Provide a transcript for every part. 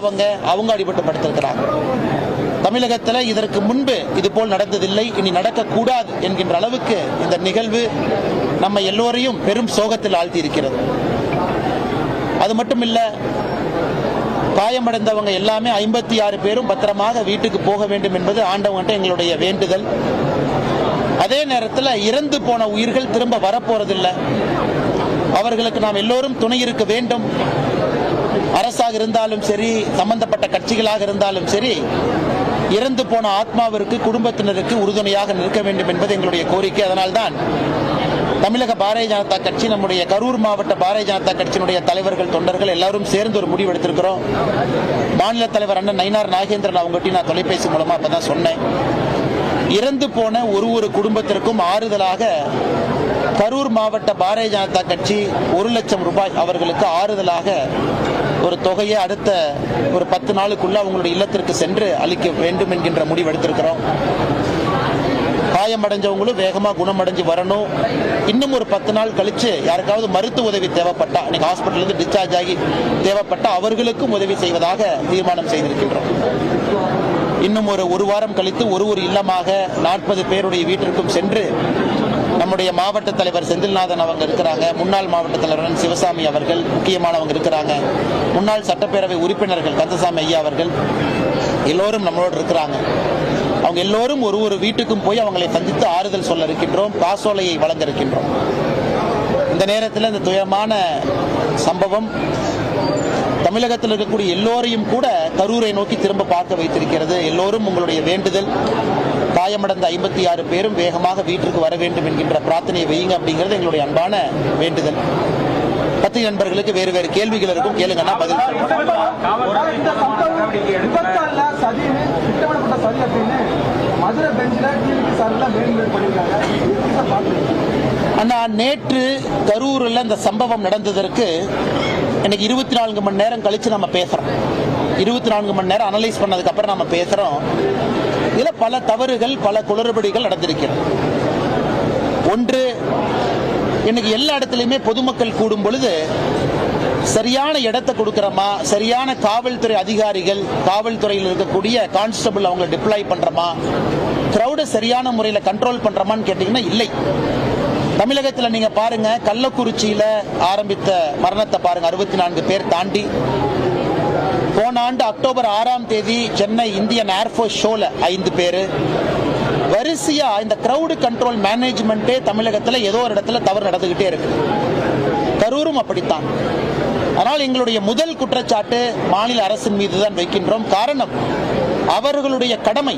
அவங்க அவங்க அடிபட்டுப்படுத்திருக்கிறாங்க. தமிழகத்தில் இதற்கு முன்பு இது போல் நடந்ததில்லை இனி நடக்கக்கூடாது என்கின்ற அளவுக்கு இந்த நிகழ்வு நம்ம எல்லோரையும் பெரும் சோகத்தில் ஆழ்த்தி இருக்கிறது அது மட்டும் இல்லை காயமடைந்தவங்க எல்லாமே ஐம்பத்தி ஆறு பேரும் பத்திரமாக வீட்டுக்கு போக வேண்டும் என்பது ஆண்டவங்கிட்ட எங்களுடைய வேண்டுதல். அதே நேரத்தில் இறந்து போன உயிர்கள் திரும்ப வரப்போறதில்லை. அவர்களுக்கு நாம் எல்லோரும் துணை இருக்க வேண்டும். அரசாக இருந்தாலும் சரி சம்பந்தப்பட்ட கட்சிகளாக இருந்தாலும் சரி இறந்து போன ஆத்மாவிற்கு குடும்பத்தினருக்கு உறுதுணையாக நிற்க வேண்டும் என்பது எங்களுடைய கோரிக்கை. அதனால்தான் தமிழக பாரதிய ஜனதா கட்சி நம்முடைய கரூர் மாவட்ட பாரதிய ஜனதா கட்சியினுடைய தலைவர்கள் தொண்டர்கள் எல்லாரும் சேர்ந்து ஒரு முடிவு எடுத்திருக்கிறோம். மாநில தலைவர் அண்ணன் நயினார் நாகேந்திரன் அவங்ககிட்ட நான் தொலைபேசி மூலமா அப்பதான் சொன்னேன். இறந்து போன ஒரு ஒரு குடும்பத்திற்கும் ஆறுதலாக கரூர் மாவட்ட பாரதிய ஜனதா கட்சி ஒரு லட்சம் ரூபாய் அவர்களுக்கு ஆறுதலாக ஒரு தொகையை அடுத்த ஒரு பத்து நாளுக்குள்ள அவங்களுடைய இல்லத்திற்கு சென்று அளிக்க வேண்டும் என்கின்ற முடிவு எடுத்திருக்கிறோம். காயமடைஞ்சவங்களும் வேகமாக குணமடைஞ்சு வரணும். இன்னும் ஒரு பத்து நாள் கழிச்சு யாருக்காவது மருத்துவ உதவி தேவைப்பட்டா இன்னைக்கு ஹாஸ்பிட்டல்லருந்து டிஸ்சார்ஜ் ஆகி தேவைப்பட்டா அவர்களுக்கும் உதவி செய்வதாக தீர்மானம் செய்திருக்கின்றோம். இன்னும் ஒரு ஒரு வாரம் கழித்து ஒரு ஒரு இல்லமாக நாற்பது பேருடைய வீட்டிற்கும் சென்று நம்முடைய மாவட்ட தலைவர் செந்தில்நாதன் அவங்க இருக்கிறாங்க. முன்னாள் மாவட்ட தலைவர் சிவசாமி அவர்கள் முக்கியமானவங்க இருக்கிறாங்க. முன்னாள் சட்டப்பேரவை உறுப்பினர்கள் கந்தசாமி ஐயா அவர்கள் எல்லோரும் நம்மளோடு இருக்கிறாங்க. அவங்க எல்லோரும் ஒரு ஒரு வீட்டுக்கும் போய் அவங்களை சந்தித்து ஆறுதல் சொல்ல இருக்கின்றோம் காசோலையை வழங்க இருக்கின்றோம். இந்த நேரத்தில் இந்த துயரமான சம்பவம் தமிழகத்தில் இருக்கக்கூடிய எல்லோரையும் கூட கரூரை நோக்கி திரும்ப பார்க்க வைத்திருக்கிறது. எல்லோரும் உங்களுடைய வேண்டுதல் காயமடைந்த ஐம்பத்தி ஆறு பேரும் வேகமாக வீட்டிற்கு வர வேண்டும் என்கின்ற பிரார்த்தனையை வையுங்க அப்படிங்கிறது எங்களுடைய அன்பான வேண்டுதல். பத்திரிகை நண்பர்களுக்கு வேறு வேறு கேள்விகள் இருக்கும். கேளுங்கன்னா பதில் அண்ணா நேற்று கரூரில் இந்த சம்பவம் நடந்ததற்கு எனக்கு இருபத்தி நான்கு மணி நேரம் கழிச்சு நம்ம பேசுறோம். இருபத்தி நான்கு மணி நேரம் அனலைஸ் பண்ணதுக்கு அப்புறம் நம்ம பேசுறோம். இதில் பல தவறுகள் பல குளறுபடிகள் நடந்திருக்கிறது. ஒன்று இன்னைக்கு எல்லா இடத்துலையுமே பொதுமக்கள் கூடும் பொழுது சரியான இடத்தை கொடுக்கறோமா சரியான காவல்துறை அதிகாரிகள் காவல்துறையில் இருக்கக்கூடிய கான்ஸ்டபிள் அவங்க டிப்ளாய் பண்றோமா க்ரௌடை சரியான முறையில் கண்ட்ரோல் பண்ணுறோமான்னு கேட்டீங்கன்னா இல்லை. தமிழகத்தில் நீங்க பாருங்க கள்ளக்குறிச்சியில ஆரம்பித்த மரணத்தை பாருங்க அறுபத்தி நான்கு பேர் தாண்டி. போன ஆண்டு அக்டோபர் ஆறாம் தேதி சென்னை இந்தியன் ஏர்ஃபோர்ஸ் ஷோல ஐந்து பேர். வரிசையா இந்த கிரவுடு கண்ட்ரோல் மேனேஜ்மெண்ட்டே தமிழகத்தில் ஏதோ ஒரு இடத்துல தவறு நடந்துகிட்டே இருக்கு. கரூரும் அப்படித்தான். ஆனால் எங்களுடைய முதல் குற்றச்சாட்டு மாநில அரசின் மீது தான் வைக்கின்றோம். காரணம் அவர்களுடைய கடமை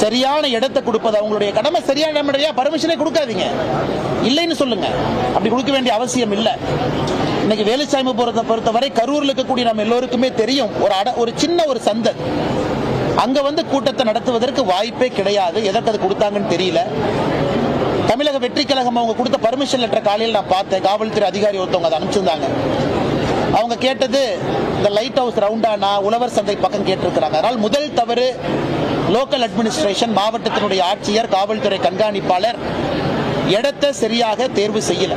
சரியான இடத்தை கொடுப்பது அவங்களுடைய கடமை சரியான இடமையா பர்மிஷனே கொடுக்காதீங்க. இல்லைன்னு சொல்லுங்க. அப்படி கொடுக்க வேண்டிய அவசியம் இல்லை. இன்னைக்கு வேலுசாமி பொறுத்த பொறுத்தவரை கரூர்ல இருக்கக்கூடிய நம்ம எல்லோருக்குமே தெரியும் ஒரு அட ஒரு சின்ன ஒரு சந்தை. அங்க வந்து கூட்டத்தை நடத்துவதற்கு வாய்ப்பே கிடையாது. எதற்கு அது கொடுத்தாங்கன்னு தெரியல. தமிழக வெற்றி கழகம் அவங்க கொடுத்த பர்மிஷன் லெட்டர் காலையில் நான் பார்த்தேன். காவல்துறை அதிகாரி ஒருத்தவங்க அதை அனுப்பிச்சிருந்தாங்க. அவங்க கேட்டது இந்த லைட் ஹவுஸ் ரவுண்டானா உழவர் சந்தை பக்கம் கேட்டிருக்கிறாங்க. அதனால் முதல் தவறு லோக்கல் அட்மினிஸ்ட்ரேஷன் மாவட்டத்தினுடைய ஆட்சியர் காவல்துறை கண்காணிப்பாளர் இடத்தை சரியாக தேர்வு செய்யலை.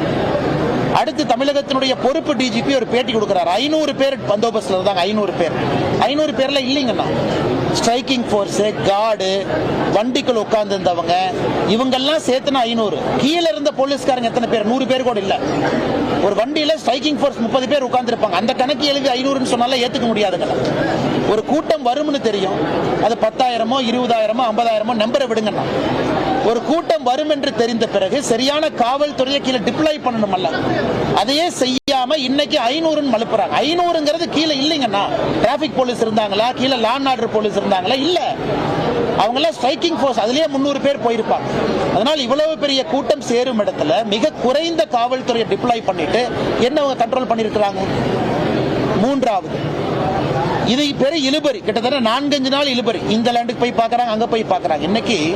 அடுத்து தமிழகத்தினுடைய பொறுப்பு டிஜிபி ஒரு பேட்டி கொடுக்கிறார். ஐநூறு பேர் பந்தோபஸ்தில் இருந்தாங்க. ஐநூறு பேர். ஐநூறு பேர்ல இல்லைங்கண்ணா. ஸ்ட்ரைக்கிங் ஃபோர்ஸ் கார்டு வண்டிக்குள் உட்காந்துருந்தவங்க இவங்கெல்லாம் சேர்த்துனா ஐநூறு. கீழே இருந்த போலீஸ்காரங்க எத்தனை பேர்? நூறு பேர் கூட இல்லை. ஒரு வண்டியில ஸ்ட்ரைக்கிங் ஃபோர்ஸ் முப்பது பேர் உட்கார்ந்துருப்பாங்க. அந்த கணக்கு எழுதி ஐநூறுன்னு சொன்னால ஏற்றுக்க முடியாதுங்க ஒரு கூட்டம் வரும்னு தெரியும். அது பத்தாயிரமோ இருபதாயிரமோ ஐம்பதாயிரமோ நம்பரை விடுங்கண்ணா. ஒரு கூட்டம் வரும் என்று தெரிந்த பிறகு சரியான காவல்துறையை கீழே டிப்ளாய் பண்ணணுமல்ல. அதையே செய்யாம இன்னைக்கு ஐநூறுன்னு மலுப்புறாங்க. ஐநூறுங்கிறது கீழே இல்லைங்கண்ணா டிராபிக் போலீஸ் இருந்தாங்களா? கீழே லான் ஆர்டர் போலீஸ் இருந்தாங்களா? இல்ல. அவங்க எல்லாம் ஸ்ட்ரைக்கிங் ஃபோர்ஸ் அதுலயே முந்நூறு பேர் போயிருப்பாங்க. அதனால் இவ்வளவு பெரிய கூட்டம் சேரும் இடத்துல மிக குறைந்த காவல்துறையை டிப்ளாய் பண்ணிட்டு என்ன அவங்க கண்ட்ரோல் பண்ணிருக்கிறாங்க மூன்றாவது. இது பெரிய இழுபறி. கிட்டத்தட்ட நான்கஞ்சு நாள் இழுபறி. இந்த லேண்டுக்கு போய் பார்க்குறாங்க அங்க போய் பார்க்குறாங்க. இன்னைக்கு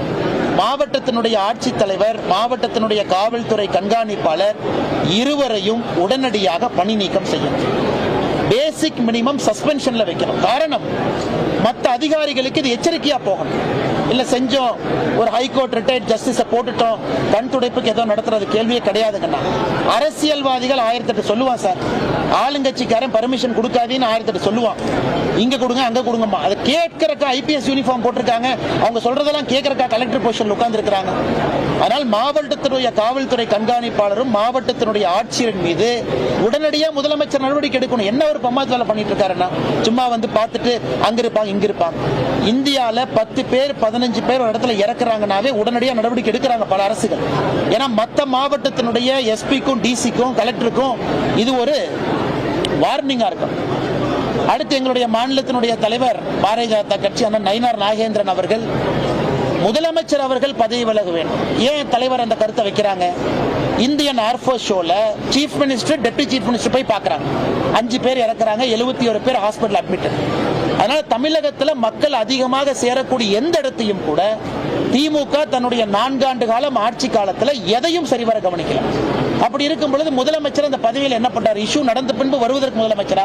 மாவட்டத்தினுடைய ஆட்சித்தலைவர் மாவட்டத்தினுடைய காவல்துறை கண்காணிப்பாளர் இருவரையும் உடனடியாக பணி நீக்கம் செய்யும். பேசிக் மினிமம் சஸ்பென்ஷன்ல வைக்கணும். காரணம் மற்ற அதிகாரிகளுக்கு இது எச்சரிக்கையா போகணும். இல்ல செஞ்சோம் ஒரு ஹைகோர்ட் ரிட்டையர்ட் ஜஸ்டிஸ போட்டுட்டோம் கண் துடைப்புக்கு ஏதோ நடத்துறது கேள்வியே கிடையாதுங்கண்ணா. அரசியல்வாதிகள் ஆயிரத்தெட்டு சொல்லுவான் சார். ஆளுங்கட்சிக்காரன் பர்மிஷன் கொடுக்காதீன்னு ஆயிரத்தெட்டு சொல்லுவான். இங்க கொடுங்க அங்க கொடுங்கம்மா. அதை கேட்கறக்கா ஐபிஎஸ் யூனிஃபார்ம் போட்டிருக்காங்க. அவங்க சொல்றதெல்லாம் கேட்கறக்கா கலெக்டர் பொசிஷன் உட்கார்ந்து இருக்கிறாங்க ஆனால் மாவட்டத்தினுடைய காவல்துறை கண்காணிப்பாளரும் மாவட்டத்தினுடைய ஆட்சியரின் மீது உடனடியாக முதலமைச்சர் நடவடிக்கை எடுக்கணும். என்ன ஒரு பம்மாத்து வேலை பண்ணிட்டு இருக்காருன்னா சும்மா வந்து பார்த்துட்டு அங்க இருப்பாங்க இங்க இருப்பாங்க இந்தியால பத்து பேர் பதினஞ்சு பேர் ஒரு இடத்துல இறக்குறாங்கனாவே உடனடியாக நடவடிக்கை எடுக்கிறாங்க பல அரசுகள். ஏன்னா மற்ற மாவட்டத்தினுடைய எஸ்பிக்கும் டிசிக்கும் கலெக்டருக்கும் இது ஒரு வார்னிங்கா இருக்கும். அடுத்து எங்களுடைய மாநிலத்தினுடைய தலைவர் பாரதிய ஜனதா கட்சி அண்ணன் நயினார் நாகேந்திரன் அவர்கள் முதலமைச்சர் அவர்கள் பதவி விலக வேண்டும். ஏன் தலைவர் அந்த கருத்தை வைக்கிறாங்க? இந்தியன் ஏர்ஃபோர்ஸ் ஷோல chief minister deputy chief minister போய் பார்க்குறாங்க. அஞ்சு பேர் இறக்குறாங்க எழுபத்தி ஒரு பேர் ஹாஸ்பிட்டல் அட்மிட் அதனால தமிழகத்துல மக்கள் அதிகமாக சேரக்கூடிய எந்த இடத்தையும் கூட திமுக தன்னுடைய நான்காண்டு காலம் ஆட்சி காலத்துல எதையும் சரிவர கவனிக்கலாம் அப்படி இருக்கும் பொழுது முதலமைச்சர் அந்த பதவியில் என்ன பண்றாரு? இஷ்யூ நடந்த பின்பு வருவதற்கு முதலமைச்சரா?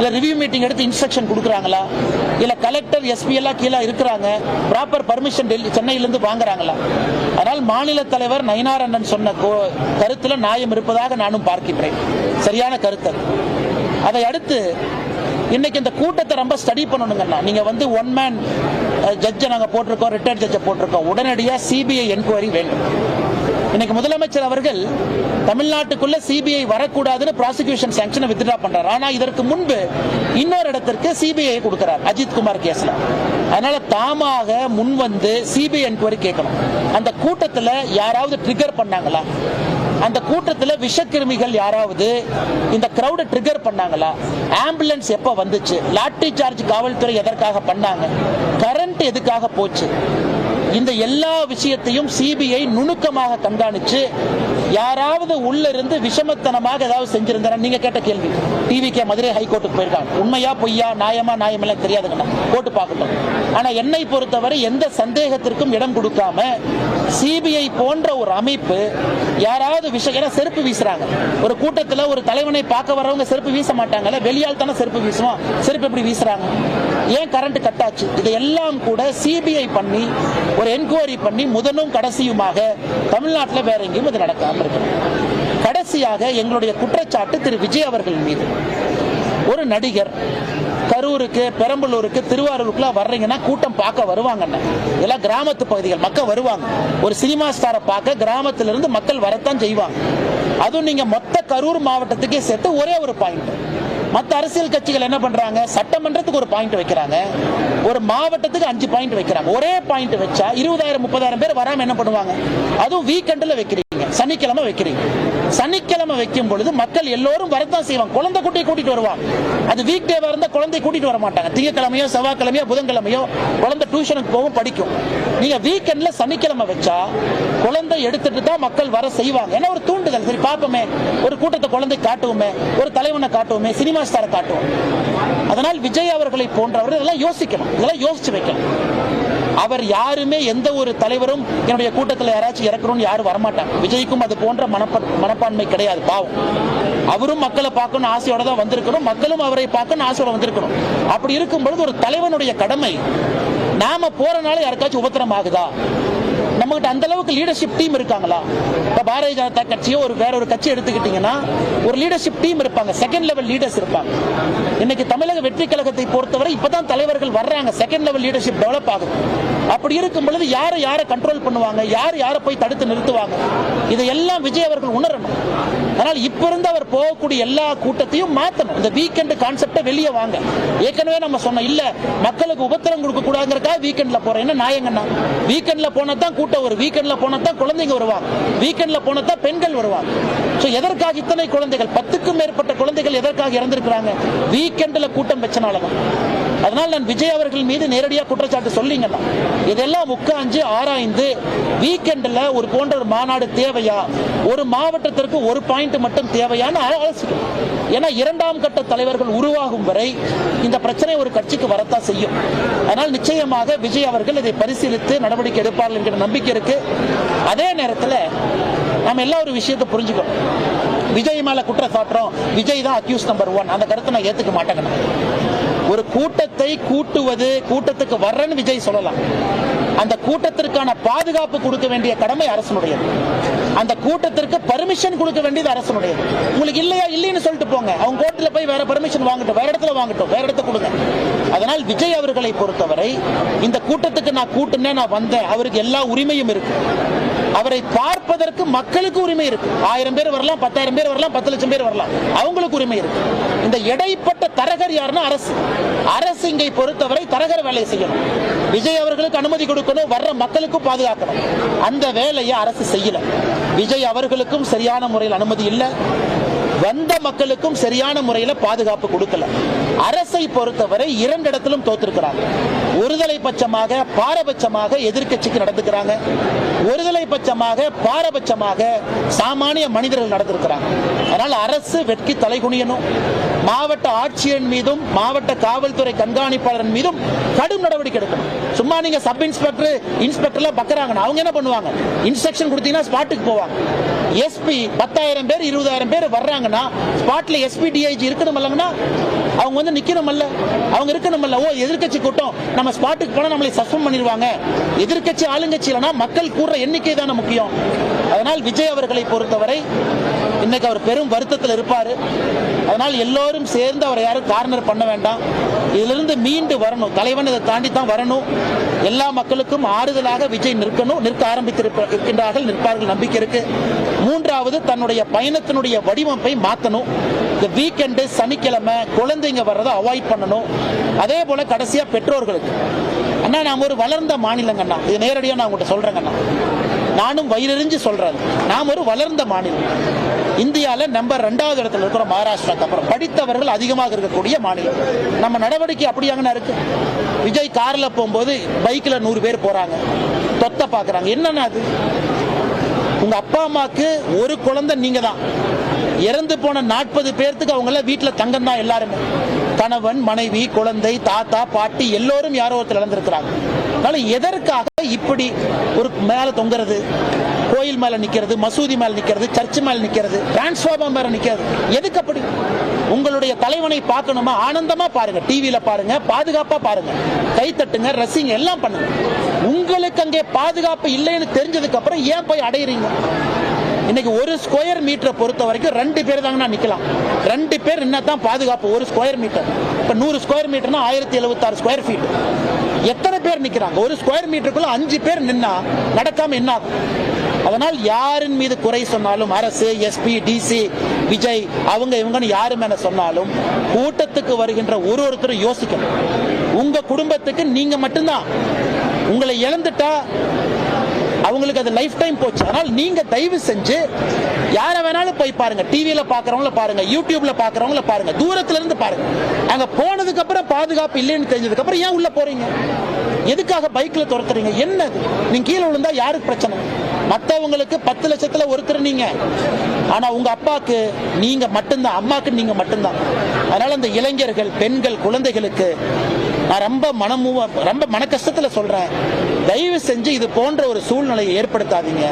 இல்ல ரிவ்யூ மீட்டிங் எடுத்து இன்ஸ்ட்ரக்ஷன் கொடுக்குறாங்களா? இல்ல கலெக்டர் எஸ்பி எல்லாம் கீழே இருக்கிறாங்க. ப்ராப்பர் பர்மிஷன் டெல்லி சென்னையிலிருந்து வாங்குறாங்களா? அதனால் மாநில தலைவர் நயினார் அண்ணன் சொன்ன கோ- கருத்துல நியாயம் இருப்பதாக நானும் பார்க்கின்றேன். சரியான கருத்து அதை. அடுத்து இன்னைக்கு இந்த கூட்டத்தை ரொம்ப ஸ்டடி பண்ணணுங்கண்ணா. நீங்க வந்து ஒன் மேன் ஜட்ஜை நாங்கள் போட்டிருக்கோம் ரிட்டையர்ட் ஜட்ஜை போட்டிருக்கோம். உடனடியாக சிபிஐ என்கொயரி வேண்டும் இன்னைக்கு முதலமைச்சர் அவர்கள் தமிழ்நாட்டுக்குள்ள சிபிஐ வரக்கூடாதுன்னு ப்ராசிக்யூஷன் சாங்ஷனை வித்ட்ரா பண்றாரு. ஆனா இதற்கு முன்பு இன்னொரு இடத்திற்கு சிபிஐ கொடுக்கிறார் அஜித் குமார் கேஸ்ல. அதனால தாமாக முன் வந்து சிபிஐ என்கொயரி கேட்கணும். அந்த கூட்டத்துல யாராவது ட்ரிகர் பண்ணாங்களா? அந்த கூட்டத்துல விஷக்கிருமிகள் யாராவது இந்த கிரௌட ட்ரிகர் பண்ணாங்களா? ஆம்புலன்ஸ் எப்ப வந்துச்சு? லாட்டரி சார்ஜ் காவல்துறை எதற்காக பண்ணாங்க? கரண்ட் எதுக்காக போச்சு? இந்த எல்லா விஷயத்தையும் சிபிஐ நுணுக்கமாக கண்காணிச்சு யாராவது உள்ள இருந்து விஷமத்தனமாக ஏதாவது செஞ்சிருந்தா நீங்க கேட்ட கேள்வி. டிவி கே மதுரை ஹைகோர்ட்டுக்கு போயிருக்காங்க. உண்மையா பொய்யா நியாயமா நியாயமெல்லாம் தெரியாதுங்கண்ணா. போட்டு பார்க்கட்டும். ஆனா என்னை பொறுத்தவரை எந்த சந்தேகத்திற்கும் இடம் கொடுக்காம சிபிஐ போன்ற ஒரு அமைப்பு யாராவது விஷயம் ஏன்னா செருப்பு வீசுறாங்க. ஒரு கூட்டத்துல ஒரு தலைவனை பார்க்க வரவங்க செருப்பு வீச மாட்டாங்கல்ல? வெளியால் தானே செருப்பு வீசுவோம் செருப்பு எப்படி வீசுறாங்க? ஏன் கரண்ட் கட் ஆச்சு? இதையெல்லாம் கூட சிபிஐ பண்ணி ஒரு என்கொயரி பண்ணி முதலும் கடைசியுமாக தமிழ்நாட்டில் வேற எங்கேயும் இது நடக்காது. இருக்கு கடைசியாக எங்களுடைய குற்றச்சாட்டு திரு விஜய் அவர்கள் மீது. ஒரு நடிகர் கரூருக்கு பெரம்பலூருக்கு திருவாரூருக்குலாம் வர்றீங்கன்னா கூட்டம் பார்க்க வருவாங்கண்ணே. இதெல்லாம் கிராமத்து பகுதிகள் மக்கள் வருவாங்க. ஒரு சினிமா ஸ்டாரை பார்க்க கிராமத்துல இருந்து மக்கள் வரத்தான் செய்வாங்க. அதுவும் நீங்க மொத்த கரூர் மாவட்டத்துக்கே சேர்த்து ஒரே ஒரு பாயிண்ட் மற்ற அரசியல் கட்சிகள் என்ன பண்றாங்க? சட்டமன்றத்துக்கு ஒரு பாயிண்ட் வைக்கிறாங்க. ஒரு மாவட்டத்துக்கு அஞ்சு பாயிண்ட் வைக்கிறாங்க. ஒரே பாயிண்ட் வச்சா இருபதாயிரம் முப்பதாயிரம் பேர் வராம என்ன பண்ணுவாங்க? அதுவும் வீக்கெண்ட்ல வைக்கிறீங்க. சனிக்கிழமை வைக்கிறீங்க. சனிக்கிழமை வைக்கும் பொழுது மக்கள் எல்லோரும் வரத்தான் செய்வாங்க. குழந்தை குட்டியை கூட்டிட்டு வருவாங்க. அது வீக் டேவா இருந்தா குழந்தை கூட்டிட்டு வர மாட்டாங்க. திங்கக்கிழமையோ செவ்வாய்க்கிழமையோ புதன்கிழமையோ குழந்தை டியூஷனுக்கு போகும் படிக்கும். நீங்க வீக்கெண்ட்ல சனிக்கிழமை வச்சா குழந்தை எடுத்துட்டு தான் மக்கள் வர செய்வாங்க. ஏன்னா ஒரு தூண்டுதல். சரி பார்ப்போமே. ஒரு கூட்டத்தை குழந்தை காட்டுவோமே. ஒரு தலைவனை காட்டுவோமே. சினிமா ஸ்டாரை காட்டுவோம். அதனால் விஜய் அவர்களை போன்றவர்கள் இதெல்லாம் யோசிக்கணும். இதெல்லாம் யோசிச்சு வைக்கணும். அவர் யாருமே எந்த ஒரு தலைவரும் என்னுடைய கூட்டத்தில் யாராச்சும் இறக்கணும்னு யாரும் வரமாட்டாங்க. விஜய்க்கும் அது போன்ற மனப்ப மனப்பான்மை கிடையாது பாவம். அவரும் மக்களை பார்க்கணும் ஆசையோட தான் வந்திருக்கணும் மக்களும் அவரை பார்க்கணும் ஆசையோட வந்திருக்கணும். அப்படி இருக்கும் பொழுது ஒரு தலைவனுடைய கடமை நாம போறனால யாருக்காச்சும் உபத்திரம் ஆகுதா நம்மகிட்ட அந்த அளவுக்கு லீடர்ஷிப் டீம் இருக்காங்களா? இப்ப பாரதிய ஜனதா கட்சியோ ஒரு வேற ஒரு கட்சி எடுத்துக்கிட்டீங்கன்னா ஒரு லீடர்ஷிப் டீம் இருப்பாங்க. செகண்ட் லெவல் லீடர்ஸ் இருப்பாங்க. இன்னைக்கு தமிழக வெற்றி கழகத்தை பொறுத்தவரை இப்பதான் தலைவர்கள் வர்றாங்க. செகண்ட் லெவல் லீடர்ஷிப் டெவலப் ஆகுது. அப்படி இருக்கும் பொழுது யாரை யாரை கண்ட்ரோல் பண்ணுவாங்க? யார் யாரை போய் தடுத்து நிறுத்துவாங்க? இதையெல்லாம் விஜய் அவர்கள் உணரணும். அதனால் இப்ப இருந்து அவர் போகக்கூடிய எல்லா கூட்டத்தையும் மாத்தணும். இந்த வீக்கெண்ட் கான்செப்டை வெளியே வாங்க. ஏற்கனவே நம்ம சொன்னோம் இல்ல மக்களுக்கு உபத்திரம் கொடுக்க கூடாதுங்கிறக்காக வீக்கெண்ட்ல போறேன். என்ன நாயங்கன்னா வீக்கெண்ட்ல போனா தான் கூட்டம் வரும். வீக்கெண்ட்ல போனதான் குழந்தைங்க வருவாங்க. வீக்கெண்ட்ல போனதான் பெண்கள் வருவாங்க. சோ எதற்காக இத்தனை குழந்தைகள்? பத்துக்கும் மேற்பட்ட குழந்தைகள் எதற்காக இறந்திருக்கிறாங்க? வீக்கெண்ட்ல கூட்டம் வச்சனாலதான். அதனால் நான் விஜய் அவர்கள் மீது நேரடியாக குற்றச்சாட்டு சொல்லிங்கண்ணா. இதெல்லாம் உட்காந்து ஆராய்ந்து வீக்கெண்டில் ஒரு போன்ற ஒரு மாநாடு தேவையா? ஒரு மாவட்டத்திற்கு ஒரு பாயிண்ட் மட்டும் தேவையான்னு ஆலோசிக்கணும். ஏன்னா இரண்டாம் கட்ட தலைவர்கள் உருவாகும் வரை இந்த பிரச்சனை ஒரு கட்சிக்கு வரத்தான் செய்யும். அதனால் நிச்சயமாக விஜய் அவர்கள் இதை பரிசீலித்து நடவடிக்கை எடுப்பார்கள் என்கிற நம்பிக்கை இருக்கு. அதே நேரத்தில் நம்ம எல்லா ஒரு விஷயத்தை புரிஞ்சுக்கணும். விஜய் மேல குற்றம் சாட்டுறோம். விஜய் தான் அக்யூஸ் நம்பர் ஒன் அந்த கருத்தை நான் ஏத்துக்க மாட்டேங்கண்ணா. ஒரு கூட்டத்தை கூட்டுவது கூட்டத்துக்கு வர்றேன்னு விஜய் சொல்லலாம். அந்த கூட்டத்திற்கான பாதுகாப்பு கொடுக்க வேண்டிய கடமை அரசனுடையது. அந்த கூட்டத்திற்கு பர்மிஷன் கொடுக்க வேண்டியது அரசனுடையது. உங்களுக்கு இல்லையா இல்லைன்னு சொல்லிட்டு போங்க. அவங்க கோர்ட்டில் போய் வேற பர்மிஷன் வாங்கட்டும். வேற இடத்துல வாங்கட்டும். வேற இடத்த கொடுங்க. அதனால் விஜய் அவர்களை பொறுத்தவரை இந்த கூட்டத்துக்கு நான் கூட்டுனே நான் வந்தேன். அவருக்கு எல்லா உரிமையும் இருக்கு. அவரை பார்ப்பதற்கு மக்களுக்கு உரிமை இருக்கு. ஆயிரம் பேர் வரலாம் பத்தாயிரம் பேர் வரலாம் பத்து லட்சம் பேர் வரலாம். அவங்களுக்கு உரிமை இருக்கு. இந்த இடைப்பட்ட தரகர் யாருன்னா அரசு. அரசு இங்கே பொறுத்தவரை தரகர் வேலையை செய்யணும். விஜய் அவர்களுக்கு அனுமதி கொடுக்கணும் வர்ற மக்களுக்கும் பாதுகாக்கணும். அந்த வேலையை அரசு செய்யல. விஜய் அவர்களுக்கும் சரியான முறையில் அனுமதி இல்லை. வந்த மக்களுக்கும் சரியான முறையில் பாதுகாப்பு கொடுக்கல. அரசை பொறுத்தவரை இரண்டு இடத்திலும் தோத்திருக்கிறாங்க. ஒருதலை பட்சமாக பாரபட்சமாக எதிர்க்கட்சிக்கு நடந்துக்கிறாங்க. ஒருதலை பட்சமாக பாரபட்சமாக சாமானிய மனிதர்கள் நடந்திருக்கிறாங்க. அதனால் அரசு வெட்கி தலைகுனியணும் மாவட்ட ஆட்சியர் மீதும் மாவட்ட காவல்துறை கண்காணிப்பாளர் மீதும் கடும் நடவடிக்கை எடுக்கணும். சும்மா நீங்க சப் இன்ஸ்பெக்டர் இன்ஸ்பெக்டர்லாம் பக்கறாங்க அவங்க என்ன பண்ணுவாங்க? இன்ஸ்ட்ரக்ஷன் கொடுத்தீங்கன்னா ஸ்பாட்டுக்கு போவாங்க. எஸ்பி பத்தாயிரம் பேர் இருபதாயிரம் பேர் வர்றாங்கன்னா ஸ்பாட்ல எஸ்பி டிஐஜி இருக்கணுமல்லங்கன்னா அவங்க வந்து வந்து நிக்கணும்ல அவங்க இருக்கணும்ல ஓ எதிர்கட்சி கூட்டம். நம்ம ஸ்பாட்டுக்கு போனா நம்மளை சஸ்பெண்ட் பண்ணிடுவாங்க. எதிர்கட்சி ஆளுங்கட்சி இல்லைன்னா மக்கள் கூடுற எண்ணிக்கை தானே முக்கியம். அதனால் விஜய் அவர்களை பொறுத்தவரை இன்னைக்கு அவர் பெரும் வருத்தத்தில் இருப்பார். அதனால் எல்லோரும் சேர்ந்து அவரை யாரும் கார்னர் பண்ண வேண்டாம். இதிலிருந்து மீண்டு வரணும். தலைவன் இதை தாண்டி தான் வரணும். எல்லா மக்களுக்கும் ஆறுதலாக விஜய் நிற்கணும். நிற்க ஆரம்பித்திருப்ப- இருக்கின்றார்கள் நிற்பார்கள். நம்பிக்கை இருக்கு. மூன்றாவது தன்னுடைய பயணத்தினுடைய வடிவமைப்பை மாற்றணும் இந்த வீக்கெண்டு சனிக்கிழமை குழந்தைங்க வர்றதை அவாய்ட் பண்ணணும். அதே போல கடைசியா பெற்றோர்களுக்கு. அண்ணா நாம் ஒரு வளர்ந்த மாநிலங்கண்ணா இது நேரடியாக நான் உங்கள்கிட்ட சொல்றேங்கண்ணா நானும் வயிறறிஞ்சு சொல்றேன். நாம் ஒரு வளர்ந்த மாநிலம். இந்தியாவில் நம்பர் ரெண்டாவது இடத்துல இருக்கிற மகாராஷ்டிராக்கு அப்புறம் படித்தவர்கள் அதிகமாக இருக்கக்கூடிய மாநிலம். நம்ம நடவடிக்கை அப்படியாங்கண்ணா இருக்கு. விஜய் காரில் போகும்போது பைக்கில் நூறு பேர் போகிறாங்க தொத்த பார்க்குறாங்க என்னென்ன அது? உங்க அப்பா அம்மாக்கு ஒரு குழந்தை நீங்க தான். இறந்து போன நாற்பது பேர்த்துக்கு அவங்க எல்லாம் வீட்டுல தங்கம் தான் எல்லாருமே. கணவன் மனைவி குழந்தை தாத்தா பாட்டி எல்லோரும் யாரோ ஒருத்தர் இழந்திருக்கிறாங்க. அதனால எதற்காக இப்படி ஒரு மேல தொங்குறது? கோயில் மேல நிக்கிறது மசூதி மேல நிக்கிறது சர்ச் மேல நிக்கிறது டிரான்ஸ்ஃபார்மர் மேல நிக்கிறது. எதுக்கு அப்படி? உங்களுடைய தலைவனை பார்க்கணுமா? ஆனந்தமா பாருங்க. டிவியில பாருங்க பாதுகாப்பா பாருங்க. கை தட்டுங்க ரசிங்க எல்லாம் பண்ணுங்க. உங்களுக்கு அங்கே பாதுகாப்பு இல்லைன்னு தெரிஞ்சதுக்கு அப்புறம் ஏன் போய் அடையிறீங்க? இன்னைக்கு ஒரு ஸ்கொயர் மீட்டரை பொறுத்த வரைக்கும் ரெண்டு பேர் தாங்கண்ணா நிக்கலாம். ரெண்டு பேர் என்ன தான் பாதுகாப்பு. ஒரு ஸ்கொயர் மீட்டர் இப்போ நூறு ஸ்கொயர் மீட்டர்னா ஆயிரத்தி எழுபத்தாறு ஸ்கொயர் ஃபீட் எத்தனை பேர் நிற்கிறாங்க ஒரு ஸ்கொயர் மீட்டருக்குள்ள அஞ்சு பேர் நின்னா நடக்காம என்ன ஆகும்? அதனால் யாரின் மீது குறை சொன்னாலும் அரசு எஸ்பி டிசி விஜய் அவங்க இவங்கன்னு யாரு என சொன்னாலும் கூட்டத்துக்கு வருகின்ற ஒரு ஒருத்தரும் யோசிக்கணும். உங்க குடும்பத்துக்கு நீங்க மட்டும்தான். உங்களை இழந்துட்டா அவங்களுக்கு அது லைஃப் டைம் போச்சு. அதனால் நீங்க தயவு செஞ்சு யாரை வேணாலும் போய் பாருங்க. டிவியில பாக்குறவங்கள பாருங்க. யூடியூப்ல பாக்குறவங்கள பாருங்க. தூரத்துல இருந்து பாருங்க. அங்க போனதுக்கு அப்புறம் பாதுகாப்பு இல்லைன்னு தெரிஞ்சதுக்கு அப்புறம் ஏன் உள்ள போறீங்க? எதுக்காக பைக்ல துரத்துறீங்க? என்னது? நீங்க கீழே விழுந்தா யாருக்கு பிரச்சனை? மற்றவங்களுக்கு பத்து லட்சத்தில் ஒருத்தர் நீங்கள் ஆனால் உங்கள் அப்பாவுக்கு நீங்கள் மட்டும்தான் அம்மாவுக்கு நீங்கள் மட்டும்தான். அதனால் அந்த இளைஞர்கள் பெண்கள் குழந்தைகளுக்கு நான் ரொம்ப மனமு ரொம்ப மன கஷ்டத்தில் சொல்கிறேன் தயவு செஞ்சு இது போன்ற ஒரு சூழ்நிலையை ஏற்படுத்தாதீங்க.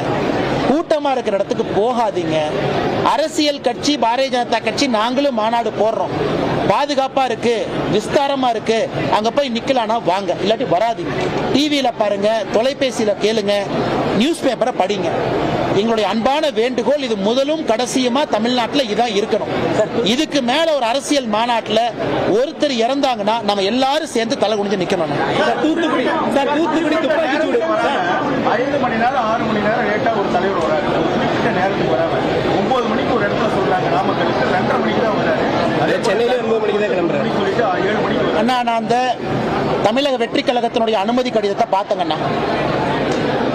கூட்டமாக இருக்கிற இடத்துக்கு போகாதீங்க. அரசியல் கட்சி பாரதிய ஜனதா கட்சி நாங்களும் மாநாடு போடுறோம். பாதுகாப்பாக இருக்கு விஸ்தாரமா இருக்கு. அங்கே போய் நிற்கலான்னா வாங்க இல்லாட்டி வராதிங்க. டிவியில் பாருங்க தொலைபேசியில் கேளுங்க. நியூஸ் பேப்பரை படிங்க. எங்களுடைய அன்பான வேண்டுகோள் இது முதலும் கடைசியுமா தமிழ்நாட்டில் இதான் இருக்கணும். இதுக்கு மேல ஒரு அரசியல் மாநாட்டில் ஒருத்தர் இறந்தாங்கன்னா நம்ம எல்லாரும் சேர்ந்து தலை குனிஞ்சு நிக்கணும். அண்ணா நான் அந்த தமிழக வெற்றி கழகத்தினுடைய அனுமதி கடிதத்தை பார்த்தேங்கண்ணா.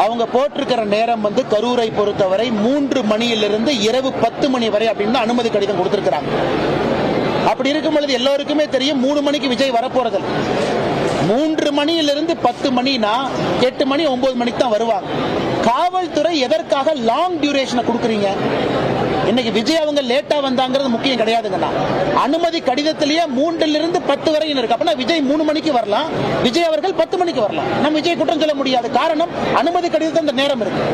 அவங்க போட்டிருக்கிற நேரம் வந்து கரூரை பொறுத்தவரை மூன்று மணியிலிருந்து இரவு பத்து மணி வரை அப்படின்னு அனுமதி கடிதம் கொடுத்திருக்கிறாங்க. அப்படி இருக்கும் பொழுது எல்லோருக்குமே தெரியும் மூணு மணிக்கு விஜய் வரப்போறது மூன்று மணியிலிருந்து பத்து மணினா எட்டு மணி ஒன்பது மணிக்கு தான் வருவாங்க. காவல்துறை எதற்காக லாங் டியூரேஷனை கொடுக்குறீங்க? இன்னைக்கு விஜய் அவங்க லேட்டா வந்தாங்கிறது முக்கியம் கிடையாதுங்கண்ணா. அனுமதி கடிதத்திலேயே மூன்றில் இருந்து பத்து வரை இருக்கு. அப்படின்னா விஜய் மூணு மணிக்கு வரலாம். விஜய் அவர்கள் பத்து மணிக்கு வரலாம். நம்ம விஜய் குற்றம் சொல்ல முடியாது. காரணம் அனுமதி கடிதத்தை அந்த நேரம் இருக்கு.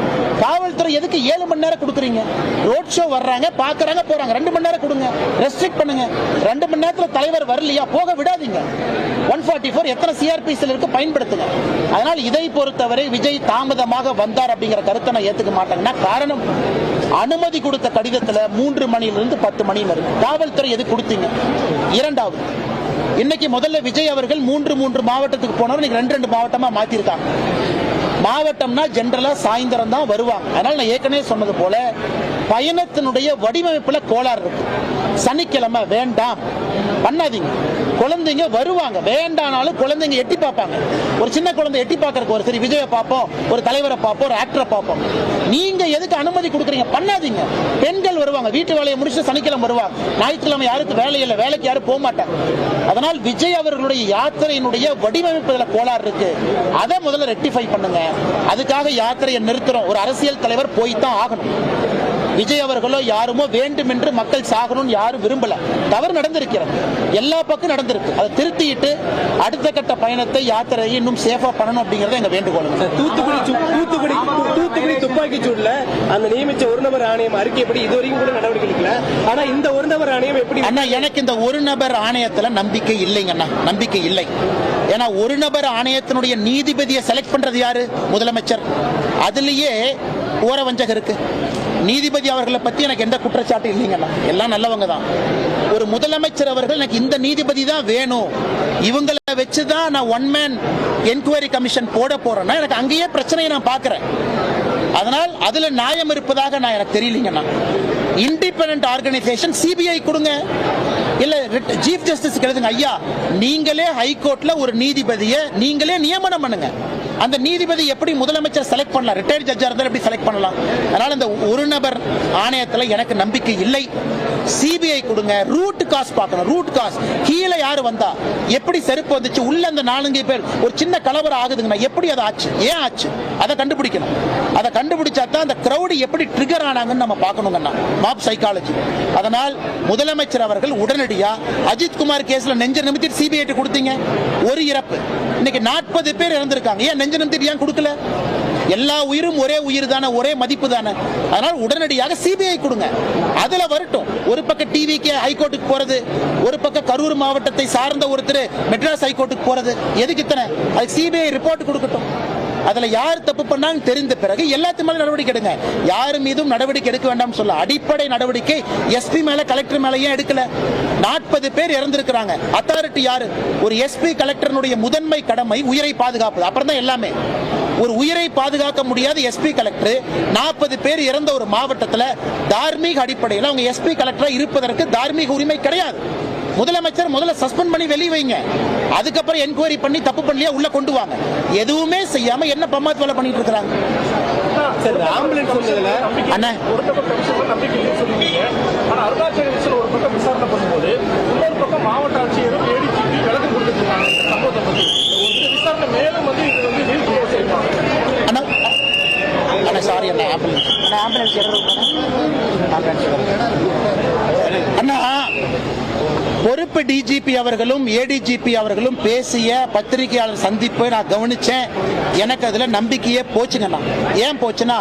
காவல்துறை எதுக்கு ஏழு மணி நேரம் கொடுக்குறீங்க? ரோட் ஷோ வர்றாங்க பாக்குறாங்க போறாங்க. ரெண்டு மணி நேரம் கொடுங்க. ரெஸ்ட்ரிக்ட் பண்ணுங்க. ரெண்டு மணி நேரத்துல தலைவர் வரலையா? போக விடாதீங்க. ஒன் ஃபார்ட்டி ஃபோர் எத்தனை சிஆர்பிசியில் இருக்கு? பயன்படுத்துங்க. அதனால் இதை பொறுத்தவரை விஜய் தாமதமாக வந்தார் அப்படிங்கிற கருத்தை நான் ஏற்றுக்க மாட்டேங்கன்னா காரணம்? அனுமதி கொடுத்த கடிதத்துல மூன்று மணியிலிருந்து பத்து மணி வரும் காவல்துறை எது கொடுத்தீங்க? இரண்டாவது இன்னைக்கு முதல்ல விஜய் அவர்கள் மூன்று மூன்று மாவட்டத்துக்கு போனவர் இன்னைக்கு ரெண்டு ரெண்டு மாவட்டமா மாத்திருக்காங்க. மாவட்டம்னா ஜென்ரலா சாயந்தரம் தான் வருவாங்க. அதனால நான் ஏற்கனவே சொன்னது போல பயணத்தினுடைய வடிவமைப்புல கோளாறு இருக்கு. சனிக்கிழமை வேண்டாம். பண்ணாதீங்க. குழந்தைங்க வருவாங்க. வேண்டானாலும் குழந்தைங்க எட்டி பார்ப்பாங்க. ஒரு சின்ன குழந்தை எட்டி பார்க்கறக்கு ஒரு சரி விஜயை பார்ப்போம் ஒரு தலைவரை பார்ப்போம் ஒரு ஆக்டரை பார்ப்போம். நீங்க எதுக்கு அனுமதி கொடுக்குறீங்க? பண்ணாதீங்க. பெண்கள் வருவாங்க. வீட்டு வேலையை முடிச்சு சனிக்கிழமை வருவாங்க. ஞாயிற்றுக்கிழமை யாருக்கு வேலை இல்லை வேலைக்கு யாரும் போக மாட்டாங்க. அதனால் விஜய் அவர்களுடைய யாத்திரையினுடைய வடிவமைப்புல கோளாறு இருக்கு. அதை முதல்ல ரெக்டிஃபை பண்ணுங்க. அதுக்காக யாத்திரையை நிறுத்துறோம். ஒரு அரசியல் தலைவர் போய்தான் ஆகணும். விஜய் அவர்களோ யாருமோ வேண்டும் என்று மக்கள் சாகணும்னு யாரும் விரும்பல. தவறு நடந்திருக்கிறது. எல்லா பக்கம் நடந்திருக்கு. அதை திருத்திட்டு அடுத்த கட்ட பயணத்தை யாத்திரையை இன்னும் சேஃபா பண்ணணும் அப்படிங்கறது எங்க வேண்டுகோள். தூத்துக்குடி தூத்துக்குடி தூத்துக்குடி துப்பாக்கி சூடுல அந்த நியமிச்ச ஒரு நபர் ஆணையம் அறிக்கைப்படி இது வரைக்கும் கூட நடவடிக்கை எடுக்கல. ஆனா இந்த ஒரு நபர் ஆணையம் எப்படி அண்ணா எனக்கு இந்த ஒரு நபர் ஆணையத்துல நம்பிக்கை இல்லைங்க அண்ணா. நம்பிக்கை இல்லை. ஏன்னா ஒரு நபர் ஆணையத்தினுடைய நீதிபதியை செலக்ட் பண்றது யாரு? முதலமைச்சர். அதுலயே ஓரவஞ்சகம் இருக்கு. நீதிபதி அவர்களை பத்தி எனக்கு எந்த குற்றச்சாட்டு இல்லைங்கண்ணா. எல்லாம் நல்லவங்க தான். ஒரு முதலமைச்சர் அவர்கள் எனக்கு இந்த நீதிபதி தான் வேணும். இவங்களை வச்சுதான் நான் ஒன் மேன் என்கொயரி கமிஷன் போட போறேன்னா எனக்கு அங்கேயே பிரச்சனையை நான் பார்க்குறேன். அதனால் அதுல நியாயம் இருப்பதாக நான் எனக்கு தெரியலீங்கண்ணா. இண்டிபெண்ட் ஆர்கனைசேஷன் சிபிஐ கொடுங்க. இல்ல சீஃப் ஜஸ்டிஸ் எழுதுங்க ஐயா நீங்களே ஹைகோர்ட்ல ஒரு நீதிபதியை நீங்களே நியமனம் பண்ணுங்க. அந்த நீதிபதி எப்படி முதலமைச்சர் செலக்ட் பண்ணலாம்? ரிட்டையர்ட் ஜட்ஜாக இருந்தால் எப்படி செலக்ட் பண்ணலாம்? அதனால் இந்த ஒரு நபர் ஆணையத்தில் எனக்கு நம்பிக்கை இல்லை. சிபிஐ கொடுங்க. ரூட் காஸ் பார்க்கணும். ரூட் காஸ் கீழே யாரு வந்தா? எப்படி செருப்பு வந்துச்சு? உள்ள அந்த நாலஞ்சு பேர். ஒரு சின்ன கலவரம் ஆகுதுங்கண்ணா. எப்படி அது ஆச்சு? ஏன் ஆச்சு? அதை கண்டுபிடிக்கணும். அதை கண்டுபிடிச்சா தான் அந்த கிரௌடு எப்படி ட்ரிகர் ஆனாங்கன்னு நம்ம பார்க்கணுங்கண்ணா. மாப் சைக்காலஜி அதனால் முதலமைச்சர் அவர்கள் உடனடியாக அஜித் குமார் கேஸ்ல நெஞ்ச நிமித்திட்டு சிபிஐ கொடுத்தீங்க. ஒரு இறப்பு. இன்னைக்கு நாற்பது பேர் இறந்திருக்காங்க. ஏன் நெஞ்சனம் நிமித்திட்டு ஏன் கொடுக்கல? எல்லா உயிரும் ஒரே உயிர் தானே ஒரே மதிப்பு தானே. அதனால உடனடியாக சிபிஐ கொடுங்க. அதுல வரட்டும். ஒரு பக்கம் டிவிக்கு ஹைகோர்ட்டுக்கு போறது ஒரு பக்கம் கரூர் மாவட்டத்தை சார்ந்த ஒருத்தர் மெட்ராஸ் ஹைகோர்ட்டுக்கு போறது. எதுக்கு இத்தனை? அது சிபிஐ ரிப்போர்ட் கொடுக்கட்டும். அதுல யார் தப்பு பண்ணாங்க தெரிந்த பிறகு எல்லாத்து மேலே நடவடிக்கை எடுங்க. யார் மீதும் நடவடிக்கை எடுக்க வேண்டாம் சொல்ல. அடிப்படை நடவடிக்கை எஸ்பி மேல கலெக்டர் மேல ஏன் எடுக்கல? நாற்பது பேர் இறந்திருக்கிறாங்க. அத்தாரிட்டி யாரு? ஒரு எஸ்பி கலெக்டருடைய முதன்மை கடமை உயிரை பாதுகாப்பு அப்புறம் தான் எல்லாமே. ஒரு உயிரை பாதுகாக்க முடியாத எஸ்பி கலெக்டர் நாற்பது பேர் இறந்த ஒரு மாவட்டத்தில் தார்மீக அடிப்படையில் அவங்க எஸ்பி கலெக்டராக இருப்பதற்கு தார்மீக உரிமை கிடையாது. முதலமைச்சர் முதல்ல சஸ்பெண்ட் பண்ணி வெளிய வைங்க. அதுக்கப்புறம் என்கொயரி பண்ணி தப்பு பண்ணலையா உள்ள கொண்டு வாங்க. எதுவுமே செய்யாம என்ன பம்மாத் வேலை பண்ணிட்டு வந்ததுல அண்ணா. மாவட்ட ஆட்சியரும் விளக்கம் கொடுத்துருக்காங்க மேலும் வந்து இது வந்து நீர்ப்பு செய்வாங்க அண்ணா அண்ணா சாரி அண்ணா ஆம்புலன்ஸ் ஆம்புலன்ஸ் அண்ணா பொறுப்பு டிஜிபி அவர்களும் ஏடிஜிபி அவர்களும் பேசிய பத்திரிகையாளர் சந்திப்பை நான் கவனிச்சேன். எனக்கு அதுல நம்பிக்கையே போச்சுங்கண்ணா ஏன் போச்சுன்னா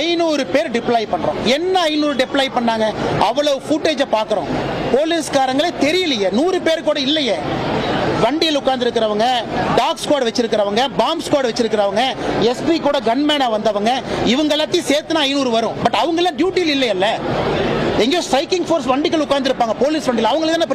ஐநூறு பேர் டிப்ளாய் பண்றோம். என்ன ஐநூறு டிப்ளாய் பண்ணாங்க? அவ்வளவு ஃபுட்டேஜை பார்க்குறோம். போலீஸ்காரங்களே தெரியலையே. நூறு பேர் கூட இல்லையே. வண்டியில் உட்கார்ந்து இருக்கிறவங்க டாக் ஸ்குவாட் வச்சிருக்கிறவங்க பாம்ப் ஸ்குவாட் வச்சிருக்கிறவங்க எஸ்பி கூட கன்மேனா வந்தவங்க இவங்க எல்லாத்தையும் சேர்த்துனா ஐநூறு வரும். பட் அவங்க எல்லாம் டியூட்டியில் இல்லையல்ல. எங்கேயோ ஸ்ட்ரைக்கிங் ஃபோர்ஸ் வண்டிகள் உட்கார்ந்து இருப்பாங்க போலீஸ் வண்டியில். அவங்களுக்கு தானே